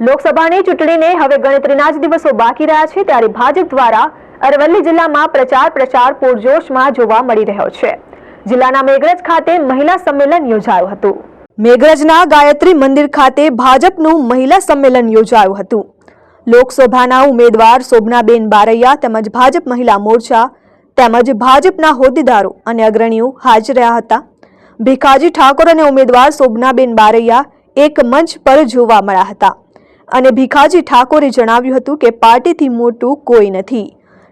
લોકસભાની ચૂંટણીને હવે ગણતરીના જ દિવસો બાકી રહ્યા છે, ત્યારે ભાજપ દ્વારા અરવલ્લી જિલ્લામાં પ્રચાર પ્રચાર પૂરજોશમાં જોવા મળી રહ્યો છે. જિલ્લાના મેઘરજ ખાતે મહિલા સંમેલન યોજાયું હતું. મેઘરજના ગાયત્રી મંદિર ખાતે ભાજપનું મહિલા સંમેલન યોજાયું હતું. લોકસભાના ઉમેદવાર શોભનાબેન બારૈયા તેમજ ભાજપ મહિલા મોરચા તેમજ ભાજપના હોદ્દેદારો અને અગ્રણીઓ હાજર રહ્યા હતા. ભીખાજી ઠાકોર અને ઉમેદવાર શોભનાબેન બારૈયા એક મંચ પર જોવા મળ્યા હતા. અને ભીખાજી ઠાકોરે જણાવ્યું હતું કે પાર્ટીથી મોટું કોઈ નથી.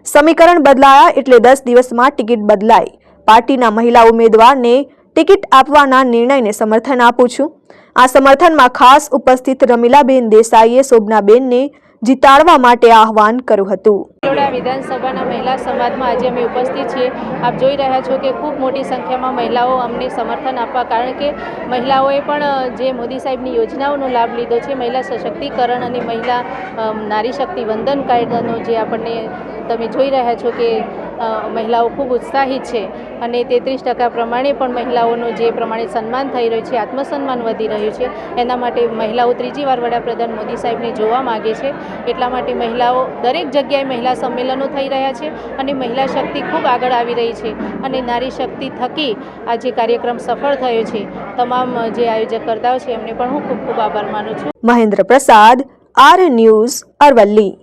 સમીકરણ બદલાયા એટલે દસ દિવસમાં ટિકિટ બદલાઈ પાર્ટીના મહિલા ઉમેદવારને ટિકિટ આપવાના નિર્ણયને સમર્થન આપું છું. આ સમર્થનમાં ખાસ ઉપસ્થિત રમીલાબેન દેસાઈએ, શોભનાબેનને જીતાડવા માટે આહવાન કર્યું હતું. બરોડા વિધાનસભાના મહિલા સમાજમાં આજે અમે ઉપસ્થિત છીએ. આપ જોઈ રહ્યા છો કે ખૂબ મોટી સંખ્યામાં મહિલાઓ અમને સમર્થન આપવા, કારણ કે મહિલાઓએ પણ જે મોદી સાહેબની યોજનાઓનો લાભ લીધો છે, મહિલા સશક્તિકરણ અને મહિલા નારી શક્તિ વંદન કાયદાનો જે આપણને તમે જોઈ રહ્યા છો કે મહિલાઓ ખૂબ ઉત્સાહિત છે અને તેત્રીસ ટકા પ્રમાણે પણ મહિલાઓનું જે પ્રમાણે સન્માન થઈ રહ્યું છે, આત્મસન્માન વધી રહ્યું છે, એના માટે મહિલાઓ ત્રીજી વાર વડાપ્રધાન મોદી સાહેબને જોવા માગે છે. એટલા માટે મહિલાઓ દરેક જગ્યાએ મહિલા સંમેલનો થઈ રહ્યા છે અને મહિલા શક્તિ ખૂબ આગળ આવી રહી છે અને નારી શક્તિ થકી આ જે કાર્યક્રમ સફળ થયો છે, તમામ જે આયોજકકર્તાઓ છે એમને પણ હું ખૂબ ખૂબ આભાર માનું છું. મહેન્દ્ર પ્રસાદ, આર ન્યૂઝ અરવલ્લી.